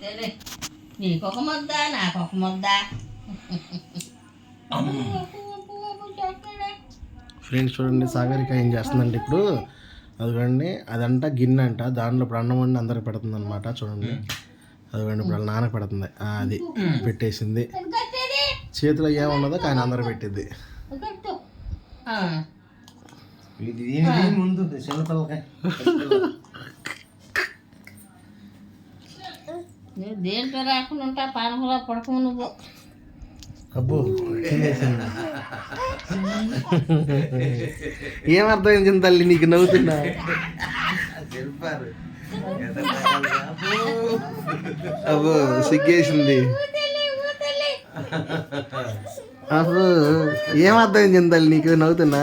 అంతేలే నీకొక ముద్ద నాకొక ముద్ద. ఫ్రెండ్స్ చూడండి సాగరిక ఏం చేస్తుందంటే ఇప్పుడు అదిగోండి అదంట గిన్నె అంట. దాంట్లో ఇప్పుడు అన్నం వండి అందరికి పెడుతుంది అనమాట చూడండి. అదిగోండి ఇప్పుడు వాళ్ళ నాన్నకి పెడుతుంది. ఆ, అది పెట్టేసింది. చేతిలో ఏమున్నదో కానీ అందరు పెట్టింది. ఇది ముందు చిన్నపిల్లకాయ నువ్వు దేంట్లో రాకుండా ఉంటా? పానకులా పడకము నువ్వు. అబ్బో తినేసింది ఏం అర్థమైంది తల్లి నీకు నవ్వుతున్నా? అబ్బో సిగ్గేసింది. అబ్బో ఏం అర్థమైంది తల్లి నీకు నవ్వుతున్నా?